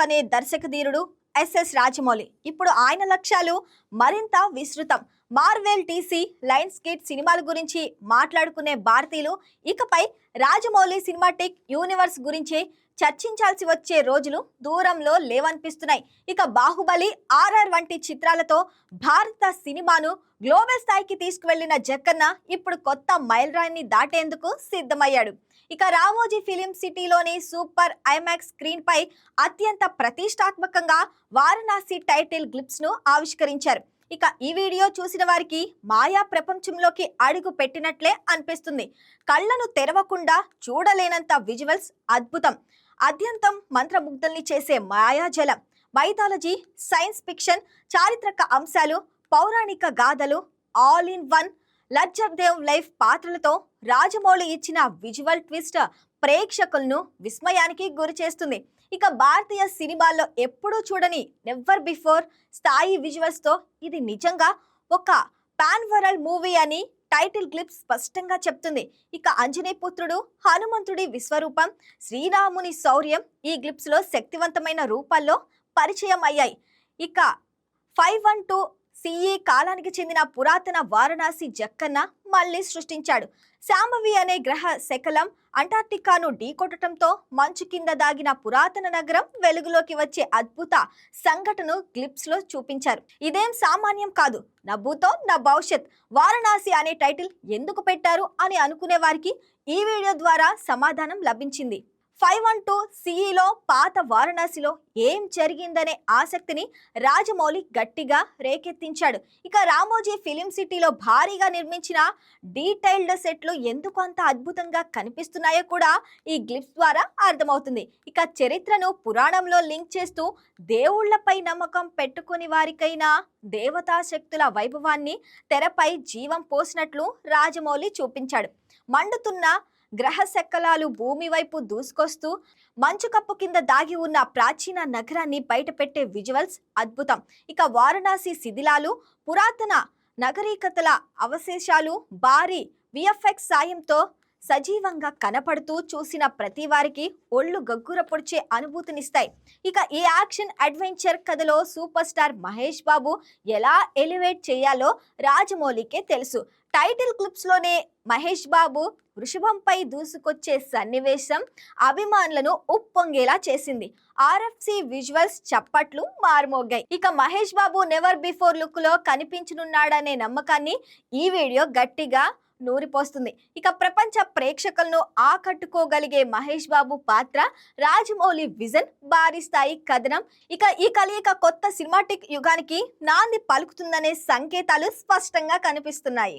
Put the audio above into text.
అనే దర్శక ధీరుడు ఎస్ఎస్ రాజమౌళి. ఇప్పుడు ఆయన లక్ష్యాలు మరింత విస్తృతం. మార్వెల్ టీసీ లైన్స్ గేట్ సినిమాల గురించి మాట్లాడుకునే భారతీయులు. ఇకపై రాజమౌళి సినిమాటిక్ యూనివర్స్ గురించి చర్చించాల్సి వచ్చే రోజులు దూరంలో లేవనిపిస్తున్నాయి. ఇక బాహుబలి ఆర్ఆర్ వంటి చిత్రాలతో భారత సినిమాను గ్లోబల్ స్థాయికి తీసుకువెళ్ళిన జక్కన్న ఇప్పుడు కొత్త మైలురాయిని దాటేందుకు సిద్ధమయ్యాడు. ఇక రామోజీ ఫిలిం సిటీలోని సూపర్ ఐమాక్స్ స్క్రీన్ పై అత్యంత ప్రతిష్టాత్మకంగా వారణాసి టైటిల్ గ్లిప్స్ను ఆవిష్కరించారు. ఇక ఈ వీడియో చూసిన వారికి మాయా ప్రపంచంలోకి అడుగు పెట్టినట్లే అనిపిస్తుంది. కళ్ళను తెరవకుండా చూడలేనంత విజువల్స్ అద్భుతం. అత్యంతం మంత్రముగ్ధల్ని చేసే మాయాజలం మైథాలజీ సైన్స్ ఫిక్షన్ చారిత్రక అంశాలు పౌరాణిక గాథలు ఆల్ ఇన్ వన్ లజ్జర్ దేవ్ లైఫ్ పాత్రలతో రాజమౌళి ఇచ్చిన విజువల్ ట్విస్ట్ ప్రేక్షకులను విస్మయానికి గురి చేస్తుంది. ఇక భారతీయ సినిమాల్లో ఎప్పుడూ చూడని నెవర్ బిఫోర్ స్థాయి విజువల్స్తో ఇది నిజంగా ఒక పాన్ వరల్డ్ మూవీ అని టైటిల్ క్లిప్ స్పష్టంగా చెప్తుంది. ఇక అంజనీ పుత్రుడు హనుమంతుడి విశ్వరూపం శ్రీరాముని శౌర్యం ఈ క్లిప్స్లో శక్తివంతమైన రూపాల్లో పరిచయం అయ్యాయి. ఇక ఫైవ్ వన్ టూ సిఈ కాలానికి చెందిన పురాతన వారణాసి జక్కన్న మళ్ళీ సృష్టించాడు. శాంభవి అనే గ్రహ శకలం అంటార్టికాను ఢీకొట్టడంతో మంచు కింద దాగిన పురాతన నగరం వెలుగులోకి వచ్చే అద్భుత సంఘటన క్లిప్స్లో చూపించారు. ఇదేం సామాన్యం కాదు. నా భూతం నా భవిష్యత్. వారణాసి అనే టైటిల్ ఎందుకు పెట్టారు అని అనుకునే వారికి ఈ వీడియో ద్వారా సమాధానం లభించింది. ఫైవ్ వన్ టూ సిఈలో పాత వారణాసిలో ఏం జరిగిందనే ఆసక్తిని రాజమౌళి గట్టిగా రేకెత్తించాడు. ఇక రామోజీ ఫిలిం సిటీలో భారీగా నిర్మించిన డీటెయిల్డ్ సెట్లు ఎందుకు అంత అద్భుతంగా కనిపిస్తున్నాయో కూడా ఈ గ్లిప్స్ ద్వారా అర్థమవుతుంది. ఇక చరిత్రను పురాణంలో లింక్ చేస్తూ దేవుళ్ళపై నమ్మకం పెట్టుకుని వారికైనా దేవతా శక్తుల వైభవాన్ని తెరపై జీవం పోసినట్లు రాజమౌళి చూపించాడు. మండుతున్న గ్రహ శకలాలు భూమి వైపు దూసుకొస్తూ మంచు కప్పు కింద దాగి ఉన్న ప్రాచీన నగరాన్ని బయటపెట్టే విజువల్స్ అద్భుతం. ఇక వారణాసి శిథిలాలు పురాతన నగరీకతల అవశేషాలు భారీ విఎఫ్ఎక్స్ సాయంతో సజీవంగా కనపడుతూ చూసిన ప్రతి వారికి ఒళ్ళు గగ్గుర పొడిచే అనుభూతినిస్తాయి. ఇక ఈ యాక్షన్ అడ్వెంచర్ కథలో సూపర్ స్టార్ మహేష్ బాబు ఎలా ఎలివేట్ చేయాలో రాజమౌళికే తెలుసు. టైటిల్ క్లిప్స్లోనే మహేష్ బాబు వృషభంపై దూసుకొచ్చే సన్నివేశం అభిమానులను ఉప్పొంగేలా చేసింది. ఆర్ఎఫ్సి విజువల్స్ చప్పట్లు మారుమోగాయి. ఇక మహేష్ బాబు నెవర్ బిఫోర్ లుక్లో కనిపించనున్నాడనే నమ్మకాన్ని ఈ వీడియో గట్టిగా నూరిపోస్తుంది. ఇక ప్రపంచ ప్రేక్షకులను ఆకట్టుకోగలిగే మహేష్ బాబు పాత్ర రాజమౌళి విజన్ భారీ స్థాయి కథనం. ఇక ఈ కలయిక కొత్త సినిమాటిక్ యుగానికి నాంది పలుకుతుందనే సంకేతాలు స్పష్టంగా కనిపిస్తున్నాయి.